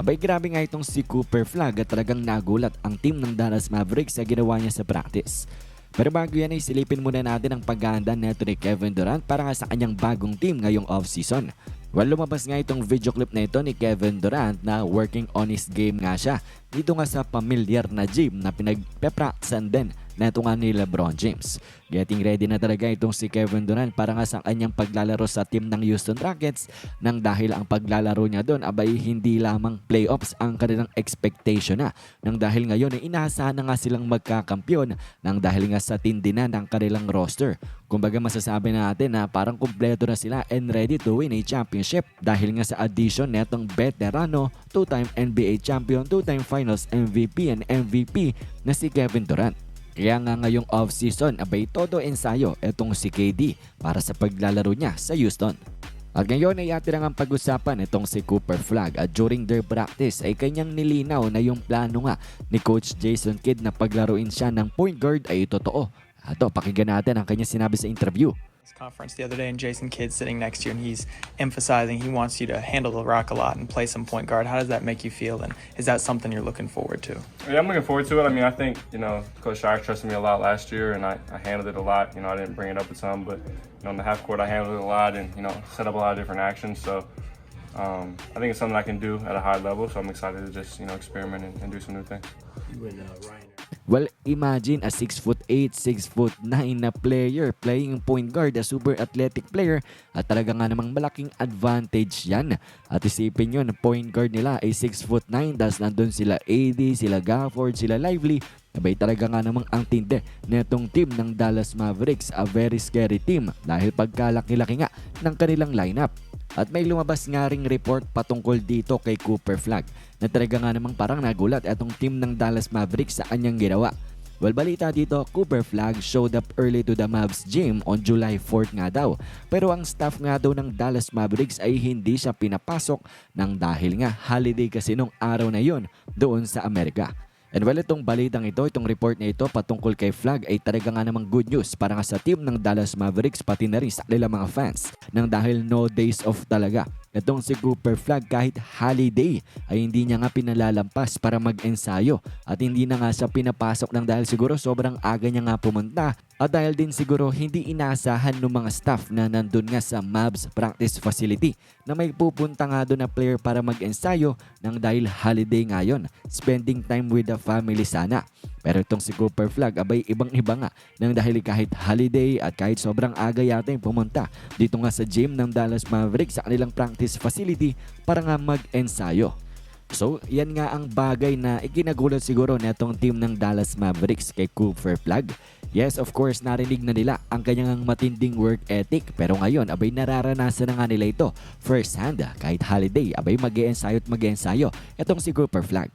Abay grabe nga itong si Cooper Flag at talagang nagulat ang team ng Dallas Mavericks sa ginawa niya sa practice. Pero bago yan ay silipin muna natin ang paghahanda neto ni Kevin Durant para nga sa kanyang bagong team ngayong offseason. Well, lumabas nga itong video clip na ito ni Kevin Durant na working on his game nga siya. Dito nga sa pamilyar na gym na pinagpe-practicean din na ito nga ni Lebron James. Getting ready na talaga itong si Kevin Durant para nga sa kanyang paglalaro sa team ng Houston Rockets nang dahil ang paglalaro niya doon abay hindi lamang playoffs ang kanilang expectation na nang dahil ngayon ay inaasahan na nga silang magkakampyon nang dahil nga sa tindi na ng kanilang roster. Kumbaga masasabi natin na parang kumpleto na sila and ready to win a championship dahil nga sa addition netong veterano, two-time NBA champion, two-time finals MVP and MVP na si Kevin Durant. Kaya nga ngayong off-season, abay todo ensayo etong si KD para sa paglalaro niya sa Houston. At ngayon ay atin ang pag-usapan itong si Cooper Flag at during their practice ay kanyang nilinaw na yung plano nga ni Coach Jason Kidd na paglaruin siya ng point guard ay totoo. Ato, pakinggan natin ang kanyang sinabi sa interview. This conference the other day, and Jason Kidd sitting next to you, and he's emphasizing he wants you to handle the rock a lot and play some point guard. How does that make you feel? And is that something you're looking forward to? Yeah, I'm looking forward to it. I mean, I think, you know, Coach Shire trusted me a lot last year, and I, I handled it a lot. You know, I didn't bring it up a ton, but, you know, in the half court, I handled it a lot and, you know, set up a lot of different actions. So um, I think it's something I can do at a high level. So I'm excited to just, you know, experiment and, and do some new things. Well, imagine a 6 foot 8, 6 foot 9 na player playing point guard, a super athletic player at talaga nga namang malaking advantage yan. At isipin nyo, na point guard nila ay 6 foot 9 tapos nandun sila AD, sila Gafford, sila Lively. Abay talaga nga namang ang tindi netong team ng Dallas Mavericks, a very scary team dahil pagkalaki-laki nga ng kanilang lineup. At may lumabas nga ring report patungkol dito kay Cooper Flag na talaga nga namang parang nagulat itong team ng Dallas Mavericks sa kanyang ginawa. Well, balita dito, Cooper Flag showed up early to the Mavs gym on July 4 nga daw. Pero ang staff nga daw ng Dallas Mavericks ay hindi siya pinapasok nang dahil nga holiday kasi nung araw na yon doon sa Amerika. And well, itong balitang ito, itong report na ito patungkol kay Flag ay talaga nga namang good news para nga sa team ng Dallas Mavericks pati na rin sa kanilang mga fans. Nang dahil no days off talaga. Itong si Cooper Flag kahit holiday ay hindi niya nga pinalalampas para mag-ensayo. At hindi na nga siya pinapasok ng dahil siguro sobrang aga niya nga pumunta. At dahil din siguro hindi inaasahan ng mga staff na nandun nga sa Mavs practice facility na may pupunta nga doon na player para mag-ensayo nang dahil holiday ngayon, spending time with the family sana. Pero itong si Cooper Flag, abay ibang-iba nga nang dahil kahit holiday at kahit sobrang aga yata yung pumunta dito nga sa gym ng Dallas Mavericks sa kanilang practice facility para nga mag-ensayo. So, yan nga ang bagay na ikinagulat siguro netong team ng Dallas Mavericks kay Cooper Flag. Yes, of course, narinig na nila ang kanyang matinding work ethic pero ngayon, abay nararanasan na nga nila ito first hand kahit holiday, abay mag-ensayo at mag-ensayo itong si Cooper Flag.